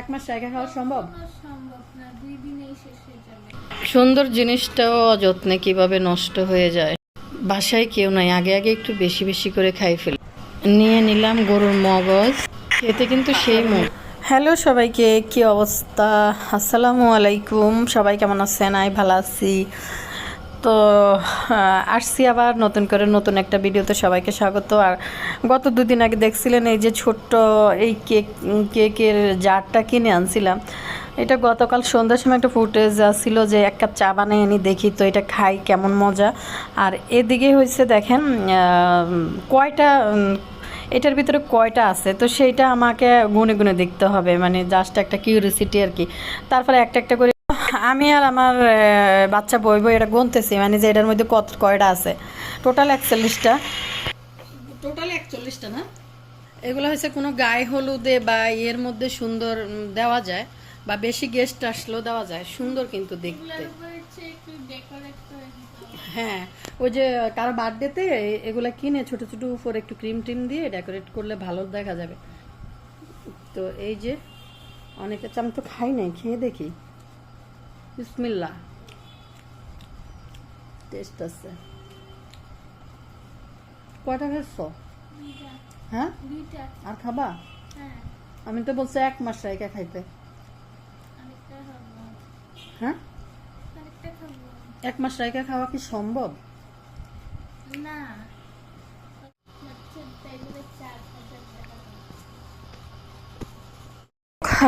এক মাস জায়গা খাওয়া সম্ভব? কোনো সম্ভব না দুই দিনেই শেষ হয়ে যাবে। সুন্দর জিনিসটাও অযত্নে কীভাবে নষ্ট হয়ে যায়। বাসায় কেউ নাই আগে আগে একটু বেশি বেশি করে খাই ফেল। নিয়ে নিলাম গরুর মগজ খেতে কিন্তু সেই মুখ হ্যালো সবাইকে কি অবস্থা? আসসালামু আলাইকুম। সবাই কেমন আছেন? আমি ভালো আছি। তো আসছি আবার নতুন করে নতুন একটা ভিডিওতে সবাইকে স্বাগত। আর গত দুদিন আগে দেখছিলেন এই যে ছোট্ট এই কেক, কেকের জারটা কিনে আনছিলাম। এটা গতকাল সন্ধ্যার সময় একটা ফুটেজ ছিল যে এক কাপ চা বানিয়ে এনে দেখি তো এটা খাই কেমন মজা। আর এদিকে হয়েছে দেখেন কয়টা এটার ভিতরে কয়টা আছে? তো সেইটা আমাকে গুনে গুনে দেখতে হবে মানে জাস্ট একটা কিউরিসিটি আর কি। তারপরে একটা একটা করে আমি আর আমার বাচ্চা বই বই এটা গুনতেছি মানে যে এটার মধ্যে কত কয়টা আছে? টোটাল একচল্লিশটা। টোটাল একচল্লিশটা না? এগুলো হচ্ছে কোনো গায়ে হলুদে বা এর মধ্যে সুন্দর দেওয়া যায় বা বেশি গেস্ট আসলেও দেওয়া যায় সুন্দর কিন্তু দেখতে। হ্যাঁ ওই যে কারও বার্থডেতে এগুলো কিনে ছোট ছোট উপর একটু ক্রিম টিম দিয়ে ডেকোরেট করলে ভালো দেখা যাবে। তো এই যে অনেকে আমি তো খাই নাই খেয়ে দেখি। বিসমিল্লা টেস্ট আছে। কয়টা খাচ্ছ হ্যাঁ? আর খাবা? হ্যাঁ। আমি তো বলছি এক মাস রাইকা খাইতে। হ্যাঁ? এক মাস রাইকা খাওয়া কি সম্ভব?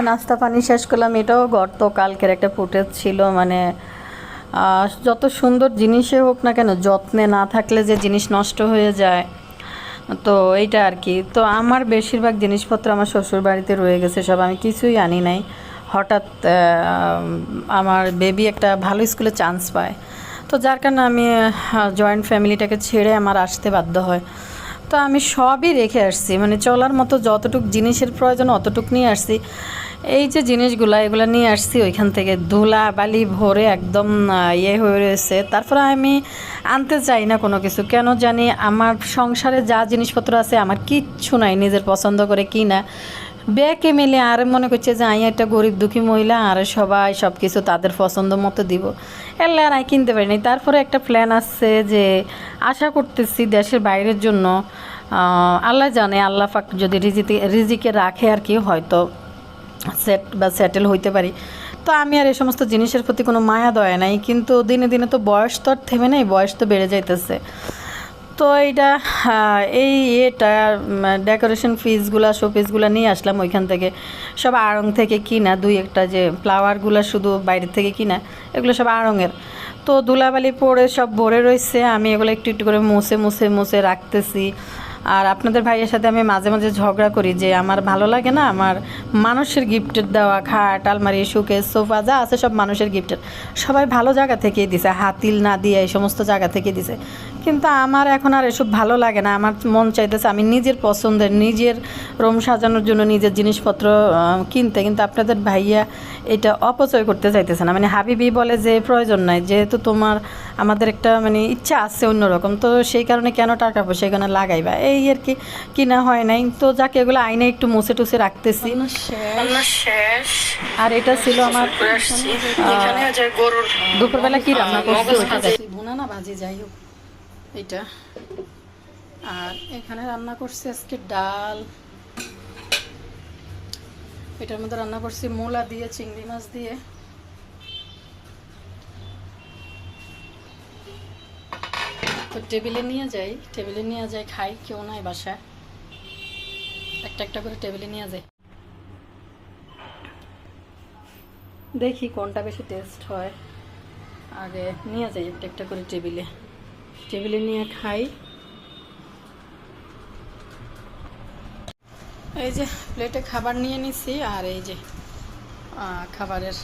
নাস্তা পানি শেষ করলাম। এটাও গর্ত কালকের একটা ফুটেজ ছিল মানে যত সুন্দর জিনিসে হোক না কেন, যত্নে না থাকলে যে জিনিস নষ্ট হয়ে যায়, তো এইটা আর কি। তো আমার বেশিরভাগ জিনিসপত্র আমার শ্বশুর বাড়িতে রয়ে গেছে, সব আমি কিছুই আনি নাই। হঠাৎ আমার বেবি একটা ভালো স্কুলে চান্স পায়। তো যার কারণে আমি জয়েন্ট ফ্যামিলিটাকে ছেড়ে আমার আসতে বাধ্য হয়। তো আমি সবই রেখে আসছি। মানে চলার মতো যতটুক জিনিসের প্রয়োজন অতটুক নিয়ে আসছি। এই যে জিনিসগুলো, এগুলো নিয়ে আসছি ওইখান থেকে। ধুলা, বালি ভরে একদম ইয়ে হয়ে রয়েছে। তারপরে আমি আনতে চাই না কোনো কিছু। কেন জানি আমার সংসারে যা জিনিসপত্র আছে আমার কিচ্ছু নাই, নিজের পছন্দ করে কি না ব্যাকে মিলে আর মনে করছে যে আমি একটা গরিব দুঃখী মহিলা, আর সবাই সব কিছু তাদের পছন্দ মতো দিব। এলে আর আমি কিনতে পারিনি। তারপরে একটা প্ল্যান আসছে যে আশা করতেছি দেশের বাইরের জন্য আল্লাহ জানে, আল্লাহ পাক যদি রিজিতে রিজিকে রাখে আর কি, হয়তো সেট বা সেটেল হইতে পারি। তো আমি আর এই সমস্ত জিনিসের প্রতি কোনো মায়া, দয়া নাই। কিন্তু দিনে দিনে তো বয়স তো আর থেমে নেই, বয়স তো বেড়ে যাইতেছে। তো এইটা এই এটা ডেকোরেশন পিসগুলো শো পিসগুলো নিয়ে আসলাম ওইখান থেকে। সব আড়ং থেকে কিনা, দুই একটা যে ফ্লাওয়ারগুলো শুধু বাইরের থেকে কিনা, এগুলো সব আড়ংয়ের তো দুলাবালি পরে সব ভরে রয়েছে আমি এগুলো একটু একটু করে মুছে মুছে মুছে রাখতেছি। আর আপনাদের ভাইয়ের সাথে আমি মাঝে মাঝে ঝগড়া করি যে আমার ভালো লাগে না, আমার মানুষের গিফটের দেওয়া, খাট, আলমারি সুকে সোফা, যা আছে সব মানুষের গিফটের সবাই ভালো জায়গা থেকেই দিছে, হাতিল না দিয়ে এই সমস্ত জায়গা থেকে দিছে। কিন্তু আমার এখন আর এসব ভালো লাগে না, আমার মন চাইতেছে আমি নিজের পছন্দের, নিজের রুম সাজানোর জন্য নিজের জিনিসপত্র কিনতে। কিন্তু আপনাদের ভাইয়া এটা অপচয় করতে চাইতেছে না। মানে হাবিবি বলে যে প্রয়োজন নাই, যেহেতু তোমার, আমাদের একটা মানে ইচ্ছা আছে অন্যরকম, তো সেই কারণে কেন টাকা পয়সা এখানে লাগাইবা? এই আর কি কিনা হয় নাই। তো যাকে এগুলো আইনে একটু মুছে টুছে রাখতেছি। আর এটা ছিল আমার দুপুরবেলা কি রান্না করছি? ভুনা না ভাজি যাই হোক। এটা আর এখানে রান্না করছি আজকে ডাল। এটার মধ্যে রান্না করছি মূলা দিয়ে চিংড়ি মাছ দিয়ে। তো টেবিলে নিয়ে যাই, টেবিলে নিয়ে যাই, খাই, কেউ নাই বাসায়। একটা একটা করে টেবিলে নিয়ে যাই। দেখি কোনটা বেশি টেস্ট হয়। আগে নিয়ে যাই একটা একটা করে টেবিলে। টেবিলে নিয়ে খাই। এই যে প্লেটে খাবার নিয়ে নিছি, আর এই যে খাবারের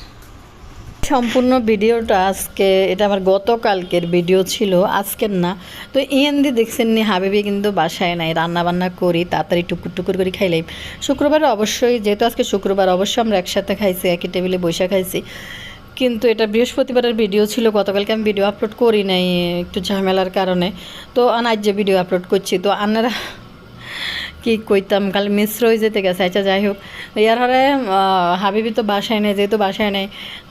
সম্পূর্ণ ভিডিওটা আজকে, এটা আমার গতকালকের ভিডিও ছিল, আজকের না। তো ইয়েন্দি দেখছেন নি, হাবিবি কিন্তু বাসায় নাই রান্না বান্না করি, তাড়াতাড়ি টুকুর টুকুর করে খাইলাই। শুক্রবার অবশ্যই, যেহেতু আজকে শুক্রবার, অবশ্যই আমরা একসাথে খাইছি, একই টেবিলে বসে খাইছি। কিন্তু এটা বৃহস্পতিবারের ভিডিও ছিল, গতকালকে আমি ভিডিও আপলোড করি নাই, একটু ঝামেলার কারণে। তো আজ যে ভিডিও আপলোড করছি, তো আনারা কি কইতাম কাল মিশ্র হয়ে যেতে গেছে আচ্ছা যাই হোক। ইয়ার হারে হাবিবি তো বাসায় নেই, যেহেতু বাসায় নেই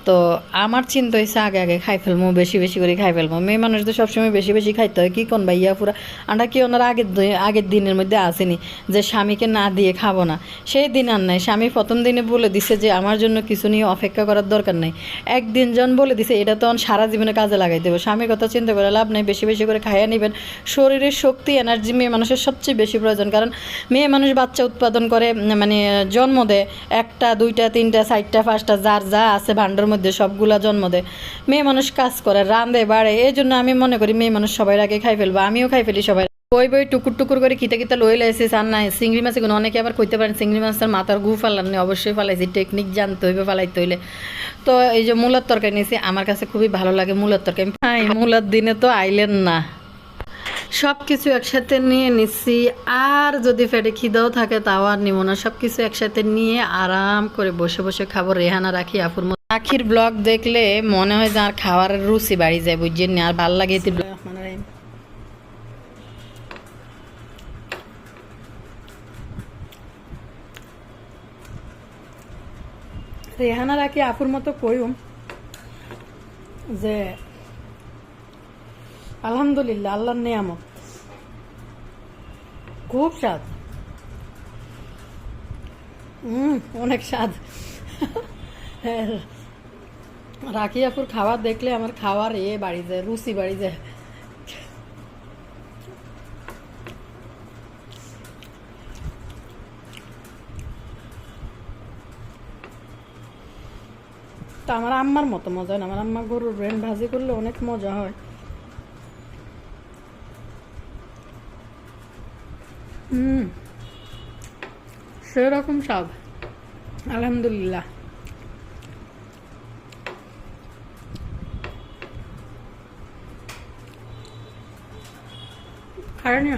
তো আমার চিন্তা হয়েছে আগে আগে খাই ফেলব বেশি বেশি করে খাই ফেলব মেয়ে মানুষ তো সবসময় বেশি বেশি খাইতে হয়। কি কোন ভাইয়া পুরা? আমরা কি ওনার আগের আগের দিনের মধ্যে আসেনি যে স্বামীকে না দিয়ে খাব না? সেই দিন আর নাই। স্বামী প্রথম দিনে বলে দিছে যে আমার জন্য কিছু নিয়ে অপেক্ষা করার দরকার নেই। একদিন জন বলে দিছে, এটা তো সারা জীবনে কাজে লাগাই দেবো স্বামীর কথা চিন্তা করে লাভ নেই। বেশি বেশি করে খাইয়া নেবেন। শরীরের শক্তি এনার্জি মেয়ে মানুষের সবচেয়ে বেশি প্রয়োজন। কারণ মেয়ে মানুষ বাচ্চা উৎপাদন করে মানে জন্ম দেয় একটা, দুইটা, তিনটা, চারটা, পাঁচটা, যার যা আছে ভাণ্ডার মধ্যে সবগুলা জন্ম দেয়। মেয়ে মানুষ কাজ করে, রাঁধে, বাড়ে, এই জন্য আমি মনে করি মেয়ে মানুষ সবাই আগে খাই ফেলব, আমিও খাই ফেলি সবাই। বই বই টুকুর টুকুর করে কিতা কিতা লই লাইছি আর নাই, চিংড়ি মাছ এগুলো অনেকে আবার কইতে পারেন, চিংড়ি মাছের মাথার গু ফালানি অবশ্যই ফালাইছি টেকনিক জানতে হইবে, ফালাইতে হইলে। তো এই যে মূলার তরকারি নিয়েছি, আমার কাছে খুবই ভালো লাগে মূলার তরকারি। হাই, মূলার দিনে তো আইলেন না। সব কিছু একসাথে নিয়ে নিচ্ছি আর যদি পেটে খিদাও থাকে, তাও আর নিব না। সব কিছু একসাথে নিয়ে আরাম করে বসে বসে খাব। রেহানা, রাখি আপুর মতো। আখির ব্লগ দেখলে মনে হয় যে আর খাওয়ার রুচি বাড়ি যায়, বুঝছেন আর ভালো লাগে রেহানা, রাখি আপুর মতো কইম যে আলহামদুলিল্লাহ আল্লাহর নিয়ামত। খুব স্বাদ। হুম অনেক স্বাদ। হ্যাঁ, রাখি আপুর খাবার দেখলে আমার খাওয়ার এ বাড়ি যায় রুচি বাড়ি যায়। তা আমার আম্মার মতো মজা হয় না। আমার আম্মা গরুর ব্রেন ভাজি করলে অনেক মজা হয় হুম সেরকম সব। আলহামদুলিল্লাহ। খায় না